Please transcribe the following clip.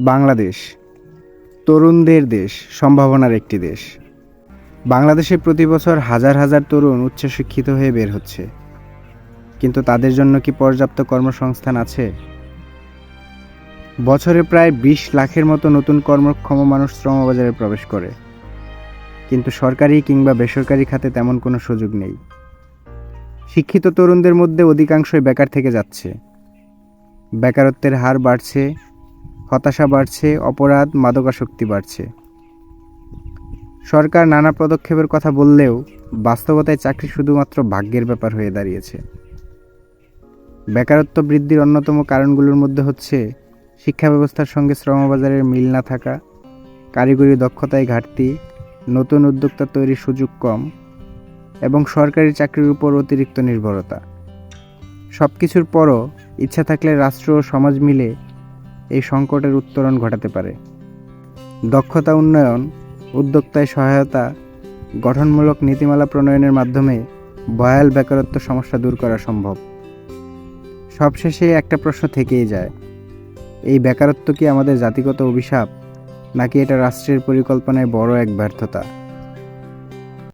বাংলাদেশ, তরুণদের দেশ সম্ভাবনার একটি দেশ। বাংলাদেশে প্রতি বছর হাজার হাজার তরুণ উচ্চশিক্ষিত হয়ে বের হচ্ছে। কিন্তু তাদের জন্য কি পর্যাপ্ত কর্মসংস্থান আছে? বছরে প্রায় বিশ লাখের মতো নতুন কর্মক্ষম মানুষ শ্রমবাজারে প্রবেশ করে। কিন্তু সরকারি কিংবা বেসরকারি খাতে তেমন কোনো সুযোগ নেই। শিক্ষিত তরুণদের মধ্যে অধিকাংশই বেকার থেকে যাচ্ছে। বেকারত্বের হার বাড়ছে হতাশা বাড়ছে, অপরাধ, মাদকাসক্তি বাড়ছে। সরকার নানা পদক্ষেপের কথা বললেও বাস্তবতায় চাকরি শুধুমাত্র ভাগ্যের ব্যাপার হয়ে দাঁড়িয়েছে। বেকারত্ব বৃদ্ধির অন্যতম কারণগুলোর মধ্যে হচ্ছে শিক্ষা ব্যবস্থার সঙ্গে শ্রমবাজারের মিল না থাকা, কারিগরি দক্ষতায় ঘাটতি, নতুন উদ্যোক্তা তৈরির সুযোগ কম এবং সরকারি চাকরির উপর অতিরিক্ত নির্ভরতা। সব কিছুর পরও ইচ্ছা থাকলে রাষ্ট্র ও সমাজ মিলে এই সংকটের উত্তরণ ঘটাতে পারে। দক্ষতা উন্নয়ন, উদ্যোক্তায় সহায়তা, গঠনমূলক নীতিমালা প্রণয়নের মাধ্যমে ভয়াল বেকারত্ব সমস্যা দূর করা সম্ভব। সবশেষে একটা প্রশ্ন থেকেই যায়, এই বেকারত্ব কি আমাদের জাতিগত অভিশাপ, নাকি এটা রাষ্ট্রের পরিকল্পনায় বড় এক ব্যর্থতা?